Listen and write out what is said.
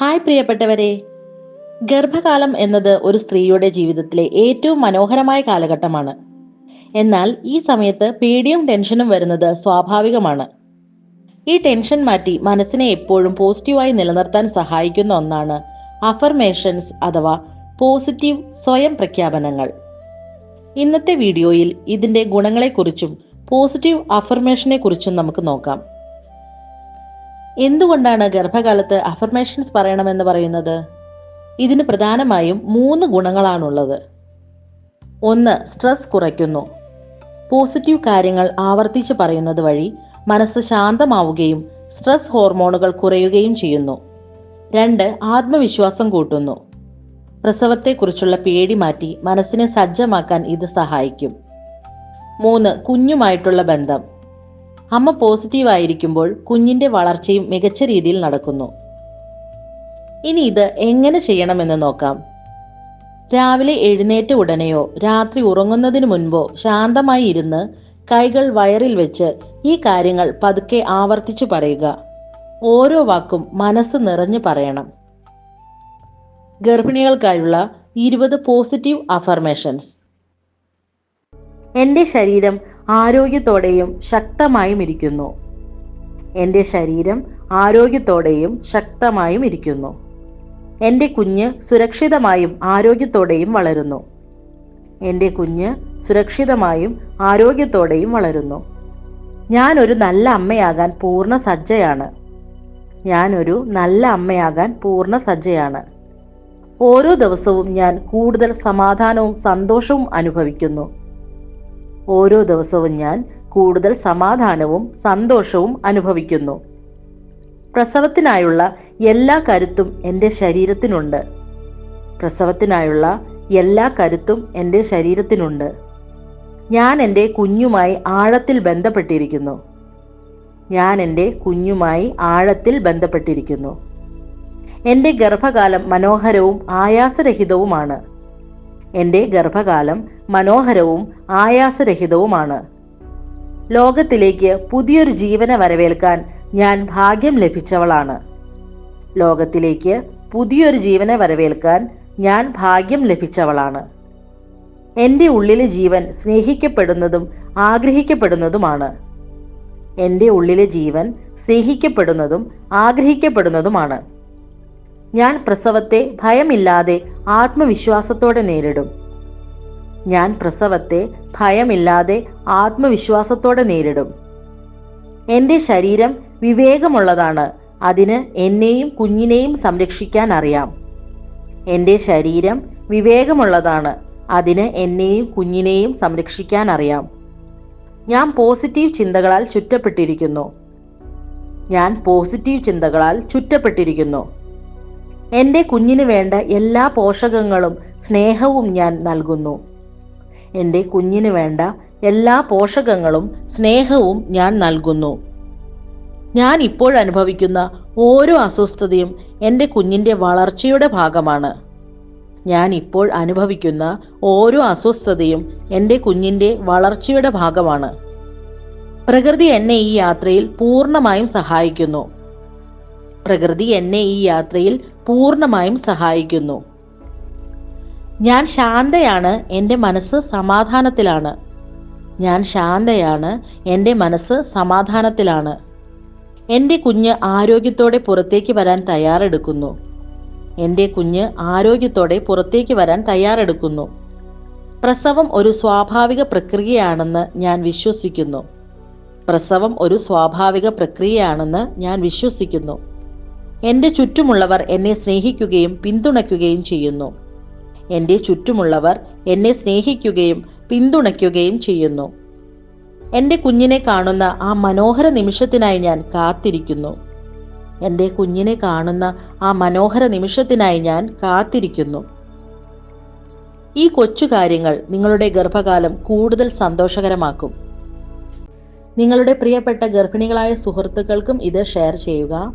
Hi പ്രിയപ്പെട്ടവരെ. ഗർഭകാലം എന്നത് ഒരു സ്ത്രീയുടെ ജീവിതത്തിലെ ഏറ്റവും മനോഹരമായ കാലഘട്ടമാണ്. എന്നാൽ ഈ സമയത്ത് പേടിയും ടെൻഷനും വരുന്നത് സ്വാഭാവികമാണ്. ഈ ടെൻഷൻ മാറ്റി മനസ്സിനെ എപ്പോഴും പോസിറ്റീവായി നിലനിർത്താൻ സഹായിക്കുന്ന ഒന്നാണ് അഫർമേഷൻസ് അഥവാ പോസിറ്റീവ് സ്വയം പ്രഖ്യാപനങ്ങൾ. ഇന്നത്തെ വീഡിയോയിൽ ഇതിന്റെ ഗുണങ്ങളെക്കുറിച്ചും പോസിറ്റീവ് അഫർമേഷനെ കുറിച്ചും നമുക്ക് നോക്കാം. എന്തുകൊണ്ടാണ് ഗർഭകാലത്ത് അഫർമേഷൻസ് പറയണമെന്ന് പറയുന്നത്? ഇതിന് പ്രധാനമായും മൂന്ന് ഗുണങ്ങളാണുള്ളത്. ഒന്ന് സ്ട്രെസ് കുറയ്ക്കുന്നു. പോസിറ്റീവ് കാര്യങ്ങൾ ആവർത്തിച്ച് പറയുന്നത് വഴി മനസ്സ് ശാന്തമാവുകയും സ്ട്രെസ് ഹോർമോണുകൾ കുറയുകയും ചെയ്യുന്നു. രണ്ട് ആത്മവിശ്വാസം കൂട്ടുന്നു. പ്രസവത്തെക്കുറിച്ചുള്ള പേടി മാറ്റി മനസ്സിനെ സജ്ജമാക്കാൻ ഇത് സഹായിക്കും. മൂന്ന് കുഞ്ഞുമായിട്ടുള്ള ബന്ധം. അമ്മ പോസിറ്റീവ് ആയിരിക്കുമ്പോൾ കുഞ്ഞിന്റെ വളർച്ചയും മികച്ച രീതിയിൽ നടക്കുന്നു. ഇനി ഇത് എങ്ങനെ ചെയ്യണമെന്ന് നോക്കാം. രാവിലെ എഴുന്നേറ്റ ഉടനെയോ രാത്രി ഉറങ്ങുന്നതിന് മുൻപോ ശാന്തമായി ഇരുന്ന് കൈകൾ വയറിൽ വെച്ച് ഈ കാര്യങ്ങൾ പതുക്കെ ആവർത്തിച്ചു പറയുക. ഓരോ വാക്കും മനസ്സ് നിറഞ്ഞു പറയണം. ഗർഭിണികൾക്കായുള്ള ഇരുപത് പോസിറ്റീവ് അഫർമേഷൻസ്. എന്റെ ശരീരം ആരോഗ്യത്തോടെയും ശക്തമായും ഇരിക്കുന്നു. എന്റെ ശരീരം ആരോഗ്യത്തോടെയും ശക്തമായും ഇരിക്കുന്നു. എന്റെ കുഞ്ഞ് സുരക്ഷിതമായും ആരോഗ്യത്തോടെയും വളരുന്നു. എന്റെ കുഞ്ഞ് സുരക്ഷിതമായും ആരോഗ്യത്തോടെയും വളരുന്നു. ഞാൻ ഒരു നല്ല അമ്മയാകാൻ പൂർണ സജ്ജയാണ്. ഞാനൊരു നല്ല അമ്മയാകാൻ പൂർണ സജ്ജയാണ്. ഓരോ ദിവസവും ഞാൻ കൂടുതൽ സമാധാനവും സന്തോഷവും അനുഭവിക്കുന്നു. ഓരോ ദിവസവും ഞാൻ കൂടുതൽ സമാധാനവും സന്തോഷവും അനുഭവിക്കുന്നു. പ്രസവത്തിനായുള്ള എല്ലാ കരുത്തും എന്റെ ശരീരത്തിനുണ്ട്. പ്രസവത്തിനായുള്ള എല്ലാ കരുത്തും എന്റെ ശരീരത്തിനുണ്ട്. ഞാൻ എന്റെ കുഞ്ഞുമായി ആഴത്തിൽ ബന്ധപ്പെട്ടിരിക്കുന്നു. ഞാൻ എന്റെ കുഞ്ഞുമായി ആഴത്തിൽ ബന്ധപ്പെട്ടിരിക്കുന്നു. എന്റെ ഗർഭകാലം മനോഹരവും ആയാസരഹിതവുമാണ്. എന്റെ ഗർഭകാലം മനോഹരവും ആയാസരഹിതവുമാണ്. ലോകത്തിലേക്ക് പുതിയൊരു ജീവനെ വരവേൽക്കാൻ ഞാൻ ഭാഗ്യം ലഭിച്ചവളാണ്. ലോകത്തിലേക്ക് പുതിയൊരു ജീവനെ വരവേൽക്കാൻ ഞാൻ ഭാഗ്യം ലഭിച്ചവളാണ്. എന്റെ ഉള്ളിലെ ജീവൻ സ്നേഹിക്കപ്പെടുന്നതും ആഗ്രഹിക്കപ്പെടുന്നതുമാണ്. എന്റെ ഉള്ളിലെ ജീവൻ സ്നേഹിക്കപ്പെടുന്നതും ആഗ്രഹിക്കപ്പെടുന്നതുമാണ്. ഞാൻ പ്രസവത്തെ ഭയമില്ലാതെ ആത്മവിശ്വാസത്തോടെ നേരിടും. ഞാൻ പ്രസവത്തെ ഭയമില്ലാതെ ആത്മവിശ്വാസത്തോടെ നേരിടും. എന്റെ ശരീരം വിവേകമുള്ളതാണ്. അതിന് എന്നെയും കുഞ്ഞിനെയും സംരക്ഷിക്കാൻ അറിയാം. എന്റെ ശരീരം വിവേകമുള്ളതാണ്. അതിന് എന്നെയും കുഞ്ഞിനെയും സംരക്ഷിക്കാൻ അറിയാം. ഞാൻ പോസിറ്റീവ് ചിന്തകളാൽ ചുറ്റപ്പെട്ടിരിക്കുന്നു. ഞാൻ പോസിറ്റീവ് ചിന്തകളാൽ ചുറ്റപ്പെട്ടിരിക്കുന്നു. എന്റെ കുഞ്ഞിന് വേണ്ട എല്ലാ പോഷകങ്ങളും സ്നേഹവും ഞാൻ നൽകുന്നു. എന്റെ കുഞ്ഞിന് വേണ്ട എല്ലാ പോഷകങ്ങളും സ്നേഹവും ഞാൻ നൽകുന്നു. ഞാൻ ഇപ്പോൾ അനുഭവിക്കുന്ന ഓരോ അസ്വസ്ഥതയും എന്റെ കുഞ്ഞിന്റെ വളർച്ചയുടെ ഭാഗമാണ്. ഞാൻ ഇപ്പോൾ അനുഭവിക്കുന്ന ഓരോ അസ്വസ്ഥതയും എന്റെ കുഞ്ഞിന്റെ വളർച്ചയുടെ ഭാഗമാണ്. പ്രകൃതി എന്നെ ഈ യാത്രയിൽ പൂർണമായും സഹായിക്കുന്നു. പ്രകൃതി എന്നെ ഈ യാത്രയിൽ പൂർണമായും സഹായിക്കുന്നു. ഞാൻ ശാന്തയാണ് എന്റെ മനസ്സ് സമാധാനത്തിലാണ്. ഞാൻ ശാന്തയാണ് എന്റെ മനസ്സ് സമാധാനത്തിലാണ്. എന്റെ കുഞ്ഞ് ആരോഗ്യത്തോടെ പുറത്തേക്ക് വരാൻ തയ്യാറെടുക്കുന്നു. എന്റെ കുഞ്ഞ് ആരോഗ്യത്തോടെ പുറത്തേക്ക് വരാൻ തയ്യാറെടുക്കുന്നു. പ്രസവം ഒരു സ്വാഭാവിക പ്രക്രിയയാണെന്ന് ഞാൻ വിശ്വസിക്കുന്നു. പ്രസവം ഒരു സ്വാഭാവിക പ്രക്രിയയാണെന്ന് ഞാൻ വിശ്വസിക്കുന്നു. എന്റെ ചുറ്റുമുള്ളവർ എന്നെ സ്നേഹിക്കുകയും പിന്തുണയ്ക്കുകയും ചെയ്യുന്നു. എന്റെ ചുറ്റുമുള്ളവർ എന്നെ സ്നേഹിക്കുകയും പിന്തുണയ്ക്കുകയും ചെയ്യുന്നു. എന്റെ കുഞ്ഞിനെ കാണുന്ന ആ മനോഹര നിമിഷത്തിനായി ഞാൻ കാത്തിരിക്കുന്നു. എന്റെ കുഞ്ഞിനെ കാണുന്ന ആ മനോഹര നിമിഷത്തിനായി ഞാൻ കാത്തിരിക്കുന്നു. ഈ കൊച്ചു കാര്യങ്ങൾ നിങ്ങളുടെ ഗർഭകാലം കൂടുതൽ സന്തോഷകരമാക്കും. നിങ്ങളുടെ പ്രിയപ്പെട്ട ഗർഭിണികളായ സുഹൃത്തുക്കൾക്കും ഇത് ഷെയർ ചെയ്യുക.